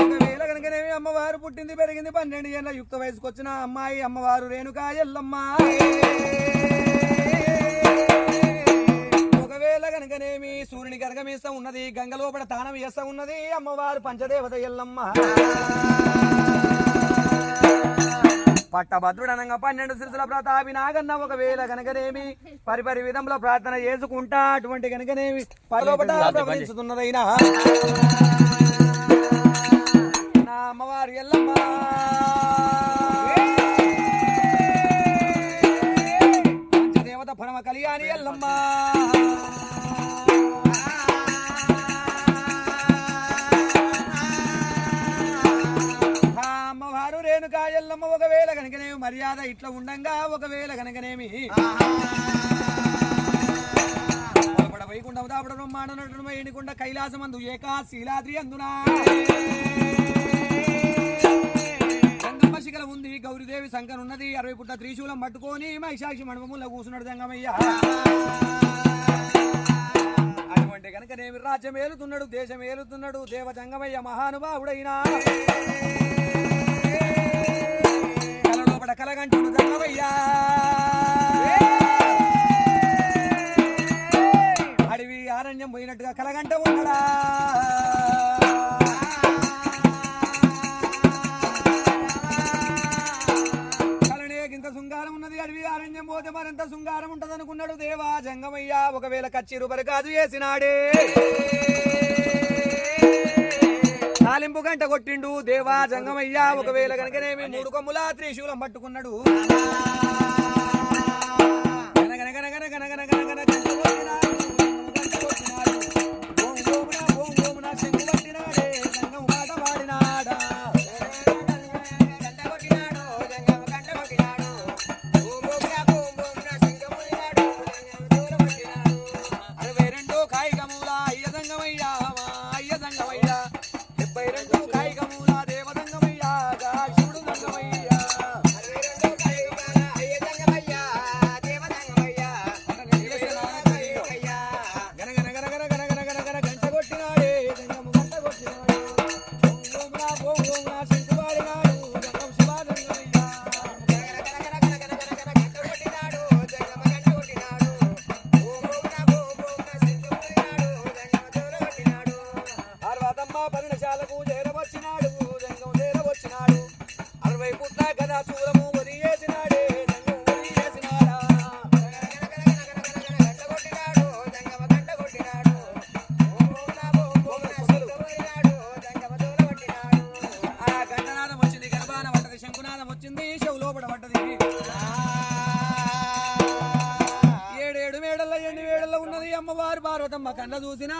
ఒకవేళ కనుకనేమి అమ్మవారు పుట్టింది పెరిగింది పన్నెండు ఏళ్ళ యుక్త వయసుకు వచ్చిన అమ్మాయి అమ్మవారు రేణుకా ఎల్లమ్మ. ఒకవేళ కనుకనేమి సూర్యుని గరగమేస్తా ఉన్నది గంగ లోపల తానం వేస్తా ఉన్నది అమ్మవారు పంచదేవత ఎల్లమ్మ. పట్టభద్రుడనంగా పన్నెండు శిరసుల ప్రతాపి నాగన్న ఒకవేళ గనకనేమి పరిపరి విధంలో ప్రార్థన చేసుకుంటా అటువంటి గనకనేమి పరలోపట ప్రవహించుతున్నదైనా. నా అమ్మవారు ఎల్లమ్మ. పంచదేవత పరమ కళ్యాణి ఎల్లమ్మ. ఒకవేళ కనుకనేమి మర్యాద ఇట్లా ఉండంగా ఒకవేళ కనుకనేమి పడపడ వైకుంఠం దాపడ కైలాసమందు ఏకా శీలాద్రి అందునా. గంగమ్మ శిఖల ఉంది గౌరీదేవి శంకర్ ఉన్నది అరవై పుట్ట త్రిశూలం పట్టుకొని మహిషాక్షి మండపములో కూర్చున్నాడు గంగమయ్య. అటువంటి కనుకనేమి రాజ్యం ఏలుతున్నాడు దేశం ఏలుతున్నాడు దేవ జంగమయ్య మహానుభావుడైనా. కలలోపడ కలగంటుడు జంగమయ్యా అడవి అరణ్యం పోయినట్టుగా కలగంట ఉన్నాడా? ఇంత శృంగారం ఉన్నది అడవి అరణ్యం పోతే మరింత శృంగారం ఉంటది అనుకున్నాడు దేవా జంగమయ్య. ఒకవేళ కచ్చిరు కాదు వేసినాడే. తాలింపు గంట కొట్టిండు. దేవా జంగమయ్య ఒకవేళ కనుకనేమి మూడు కొమ్ముల త్రిశూలం పట్టుకున్నాడు. తర్వాత మా ఎండి వేడల్లో కళ్ళ